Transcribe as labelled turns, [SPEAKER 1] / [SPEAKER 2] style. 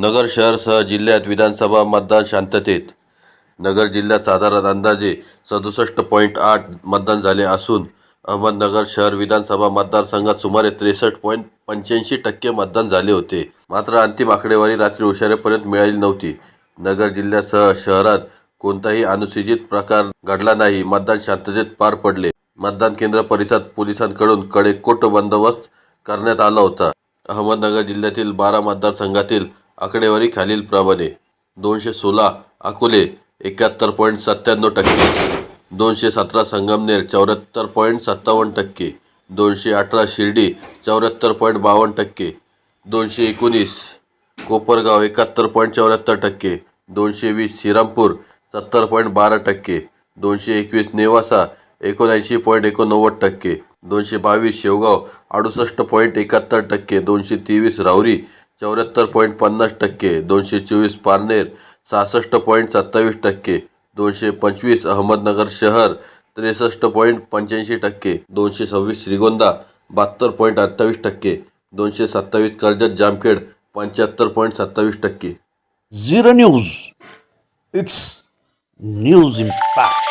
[SPEAKER 1] नगर शहरसह जिल्ह्यात विधानसभा मतदान शांततेत. नगर जिल्ह्यात साधारण अंदाजे सदुसष्ट पॉईंट आठ मतदान झाले असून अहमदनगर शहर विधानसभा मतदारसंघात सुमारे त्रेसष्ट पॉईंट पंच्याऐंशी टक्के मतदान झाले होते. मात्र अंतिम आकडेवारी रात्री उशिरापर्यंत मिळाली नव्हती. नगर जिल्ह्यासह शहरात कोणताही अनुसूचित प्रकार घडला नाही. मतदान शांततेत पार पडले. मतदान केंद्र परिसरात पोलिसांकडून कडेकोट बंदोबस्त करण्यात आला होता. अहमदनगर जिल्ह्यातील बारा मतदारसंघातील आकडेवारी खालीलप्रमाणे. दोनशे सोळा अकोले एकाहत्तर पॉईंट सत्त्याण्णव टक्के. दोनशे सतरा संगमनेर चौऱ्याहत्तर पॉईंट सत्तावन्न टक्के. दोनशे अठरा शिर्डी चौऱ्याहत्तर पॉईंट बावन्न टक्के. दोनशे एकोणीस कोपरगाव एकाहत्तर पॉईंट चौऱ्याहत्तर टक्के. दोनशे वीस श्रीरामपूर सत्तर पॉईंट बारा टक्के. दोनशे एकवीस नेवासा एकोणऐंशी पॉईंट एकोणनव्वद टक्के. दोनशे बावीस शेवगाव अडुसष्ट पॉईंट एकाहत्तर टक्के. दोनशे तेवीस राहुरी चौऱ्याहत्तर पॉईंट पन्नास टक्के दोनशे चोवीस पारनेर सहासष्ट पॉईंट सत्तावीस टक्के दोनशे पंचवीस अहमदनगर शहर त्रेसष्ट पॉईंट पंच्याऐंशी टक्के दोनशे सव्वीस श्रीगोंदा बहात्तर पॉईंट अठ्ठावीस टक्के दोनशे सत्तावीस कर्जत जामखेड पंच्याहत्तर पॉईंट सत्तावीस टक्के.
[SPEAKER 2] Zero news it's news impact.